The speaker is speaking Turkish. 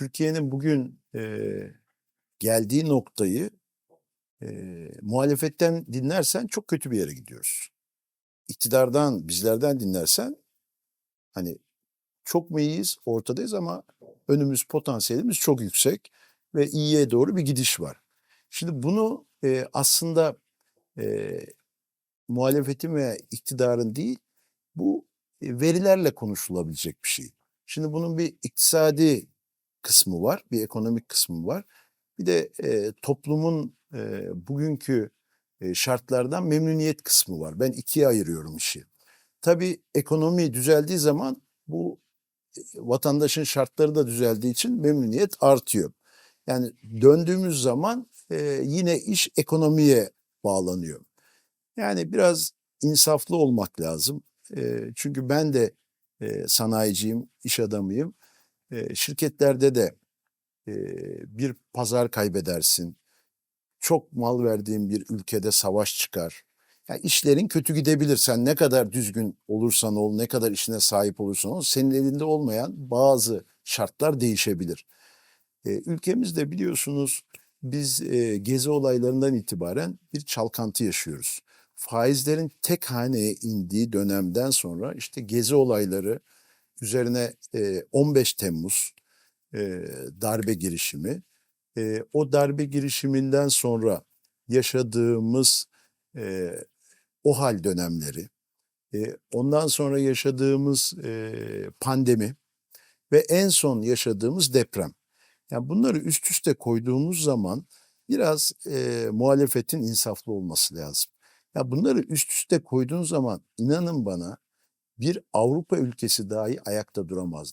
Türkiye'nin bugün e, geldiği noktayı e, muhalefetten dinlersen çok kötü bir yere gidiyoruz. İktidardan, bizlerden dinlersen hani çok mu iyiyiz? Ortadayız ama önümüz, potansiyelimiz çok yüksek ve iyiye doğru bir gidiş var. Şimdi bunu e, aslında e, muhalefetin ve iktidarın değil, bu e, verilerle konuşulabilecek bir şey. Şimdi bunun bir iktisadi kısmı var, bir ekonomik kısmı var. Bir de e, toplumun e, bugünkü e, şartlardan memnuniyet kısmı var. Ben ikiye ayırıyorum işi. Tabii ekonomi düzeldiği zaman bu e, vatandaşın şartları da düzeldiği için memnuniyet artıyor. Yani döndüğümüz zaman e, yine iş ekonomiye bağlanıyor. Yani biraz insaflı olmak lazım. E, çünkü ben de e, sanayiciyim, iş adamıyım. Şirketlerde de bir pazar kaybedersin. Çok mal verdiğin bir ülkede savaş çıkar. Yani işlerin kötü gidebilir. Sen ne kadar düzgün olursan ol, ne kadar işine sahip olursan ol, senin elinde olmayan bazı şartlar değişebilir. Ülkemizde biliyorsunuz biz e, gezi olaylarından itibaren bir çalkantı yaşıyoruz. Faizlerin tek haneye indiği dönemden sonra işte gezi olayları üzerine e, 15 Temmuz e, darbe girişimi, e, o darbe girişiminden sonra yaşadığımız e, o hal dönemleri, e, ondan sonra yaşadığımız e, pandemi ve en son yaşadığımız deprem. Yani bunları üst üste koyduğumuz zaman biraz e, muhalefetin insaflı olması lazım. Ya bunları üst üste koyduğun zaman inanın bana bir Avrupa ülkesi dahi ayakta duramaz.